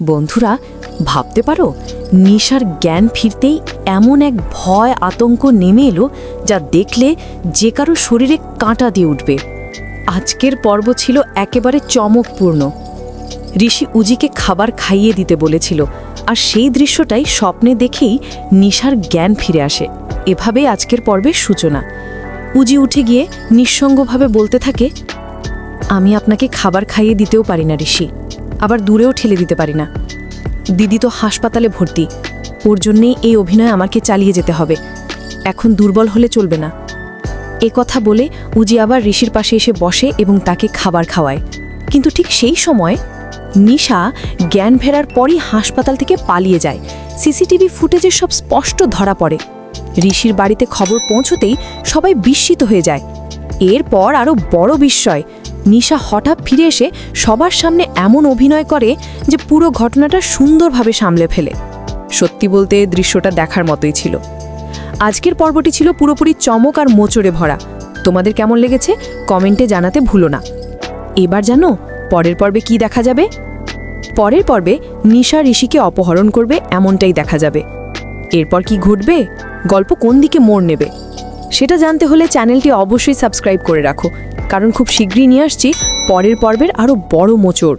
বন্ধুরা, ভাবতে পারো, নিশার জ্ঞান ফিরতেই এমন এক ভয় আতঙ্ক নেমে এলো যা দেখলে যে কারও শরীরে কাঁটা দিয়ে উঠবে। আজকের পর্ব ছিল একেবারে চমকপূর্ণ। ঋষি উজিকে খাবার খাইয়ে দিতে বলেছিল, আর সেই দৃশ্যটাই স্বপ্নে দেখেই নিশার জ্ঞান ফিরে আসে। এভাবেই আজকের পর্বের সূচনা। উজি উঠে গিয়ে নিঃসঙ্গভাবে বলতে থাকে, আমি আপনাকে খাবার খাইয়ে দিতেও পারি না, ঋষি। আবার দূরেও ঠেলে দিতে পারি না। দিদি তো হাসপাতালে ভর্তি। ওর জন্যেই এই অভিনয় আমাকে চালিয়ে যেতে হবে। এখন দুর্বল হলে চলবে না। এ কথা বলে উজি আবার ঋষির পাশে এসে বসে এবং তাকে খাবার খাওয়ায়। কিন্তু ঠিক সেই সময় নিশা জ্ঞান ফেরার পরই হাসপাতাল থেকে পালিয়ে যায়। সিসিটিভি ফুটেজে সব স্পষ্ট ধরা পড়ে। ঋষির বাড়িতে খবর পৌঁছতেই সবাই বিস্মিত হয়ে যায়। এরপর আরও বড় বিস্ময়। নিশা হঠাৎ ফিরে এসে সবার সামনে এমন অভিনয় করে যে পুরো ঘটনাটা সুন্দরভাবে সামলে ফেলে। সত্যি বলতে দৃশ্যটা দেখার মতোই ছিল। আজকের পর্বটি ছিল পুরোপুরি চমক আর মোচড়ে ভরা। তোমাদের কেমন লেগেছে কমেন্টে জানাতে ভুলো না। এবার জানো, পরের পর্বে কি দেখা যাবে? পরের পর্বে নিশা ঋষিকে অপহরণ করবে এমনটাই দেখা যাবে। এরপর কি ঘটবে? গল্প কোন দিকে মোড় নেবে? সেটা জানতে হলে চ্যানেলটি অবশ্যই সাবস্ক্রাইব করে রাখো। কারণ খুব শীঘ্রই নিয়ে আসছি। পরের পর্বের আরও বড় মোচড়।